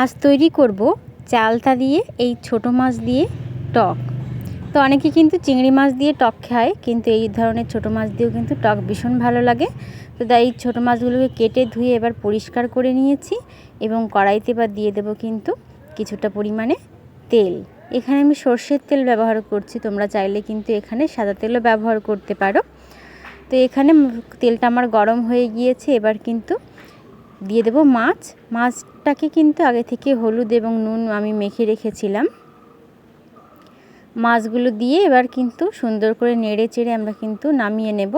আজ তৈরি করব চালতা দিয়ে এই ছোট মাছ দিয়ে টক। তো অনেকে কিন্তু চিংড়ি মাছ দিয়ে টক খায়, কিন্তু এই ধরনের ছোট মাছ দিয়েও কিন্তু টক ভীষণ ভালো লাগে। তো তাই এই ছোটো মাছগুলোকে কেটে ধুয়ে এবার পরিষ্কার করে নিয়েছি এবং কড়াইতে বা দিয়ে দেবো কিন্তু কিছুটা পরিমাণে তেল। এখানে আমি সর্ষের তেল ব্যবহার করছি, তোমরা চাইলে কিন্তু এখানে সাদা তেলও ব্যবহার করতে পারো। তো এখানে তেলটা আমার গরম হয়ে গিয়েছে, এবার কিন্তু দিয়ে দেবো মাছ। মাছটাকে কিন্তু আগে থেকে হলুদ এবং নুন আমি মেখে রেখেছিলাম। মাছগুলো দিয়ে এবার কিন্তু সুন্দর করে নেড়ে চেড়ে আমরা কিন্তু নামিয়ে নেব।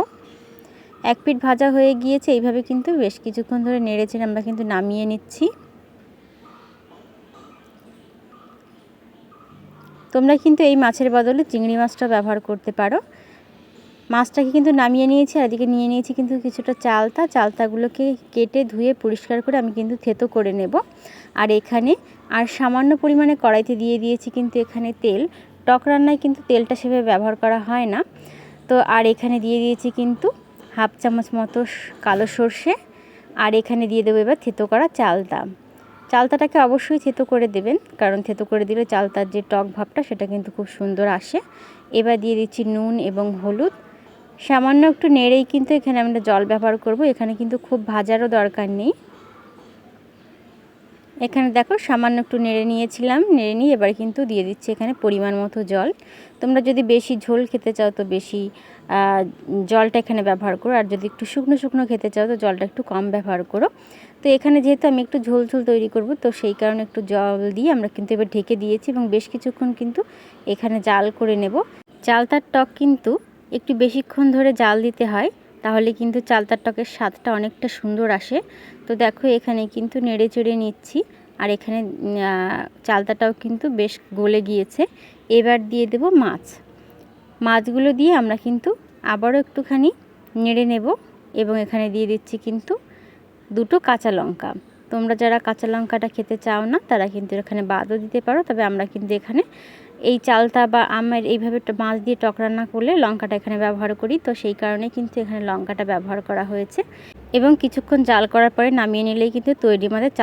এক পিঠ ভাজা হয়ে গিয়েছে, এইভাবে কিন্তু বেশ কিছুক্ষণ ধরে নেড়ে চেড়ে আমরা কিন্তু নামিয়ে নিচ্ছি। তোমরা কিন্তু এই মাছের বদলে চিংড়ি মাছটা ব্যবহার করতে পারো। মাছটাকে কিন্তু নামিয়ে নিয়েছি, আর এদিকে নিয়ে নিয়েছি কিন্তু কিছুটা চালতা। চালতাগুলোকে কেটে ধুয়ে পরিষ্কার করে আমি কিন্তু থেতো করে নেব। আর এখানে, আর সামান্য পরিমাণে কড়াইতে দিয়ে দিয়েছি কিন্তু এখানে তেল। টক রান্নায় কিন্তু তেলটা সেভাবে ব্যবহার করা হয় না। তো আর এখানে দিয়ে দিয়েছি কিন্তু হাফ চামচ মতো কালো সর্ষে। আর এখানে দিয়ে দেবো এবার থেতো করা চালতা। চালতাটাকে অবশ্যই থেতো করে দেবেন, কারণ থেতো করে দিলে চালতার যে টক ভাবটা সেটা কিন্তু খুব সুন্দর আসে। এবার দিয়ে দিচ্ছি নুন এবং হলুদ। সামান্য একটু নেড়েই কিন্তু এখানে আমরা জল ব্যবহার করব। এখানে কিন্তু খুব ভাজারও দরকার নেই। এখানে দেখো, সামান্য একটু নেড়ে নিয়েছিলাম, নেড়ে নিয়ে এবার কিন্তু দিয়ে দিচ্ছি এখানে পরিমাণ মতো জল। তোমরা যদি বেশি ঝোল খেতে চাও তো বেশি জলটা এখানে ব্যবহার করো। আর যদি একটু শুকনো শুকনো খেতে চাও তো জলটা একটু কম ব্যবহার করো। তো এখানে যেহেতু আমি একটু ঝোল ঝোল তৈরি করব, তো সেই কারণে একটু জল দিয়ে আমরা কিন্তু এবার ঢেকে দিয়েছি এবং বেশ কিছুক্ষণ কিন্তু এখানে জাল করে নেব। চালতার টক কিন্তু একটু বেশিক্ষণ ধরে জাল দিতে হয়, তাহলে কিন্তু চালতার টকের স্বাদটা অনেকটা সুন্দর আসে। তো দেখো এখানে কিন্তু নেড়ে চেড়ে নিচ্ছি, আর এখানে চালতাটাও কিন্তু বেশ গলে গিয়েছে। এবার দিয়ে দেব মাছ। মাছগুলো দিয়ে আমরা কিন্তু আবারও একটুখানি নেড়ে নেব, এবং এখানে দিয়ে দিচ্ছি কিন্তু দুটো কাঁচা লঙ্কা। তোমরা যারা কাঁচা লঙ্কাটা খেতে চাও না, তারা কিন্তু এখানে বাদও দিতে পারো, তবে আমরা কিন্তু এখানে এই চালতা বা আমের এইভাবে মাছ দিয়ে টক রান্না করলে লঙ্কাটা এখানে ব্যবহার করি। তো সেই কারণে কিন্তু এখানে লঙ্কাটা ব্যবহার করা হয়েছে। এবং কিছুক্ষণ জাল করার পরে নামিয়ে নিলেই কিন্তু তৈরি আমাদের চাল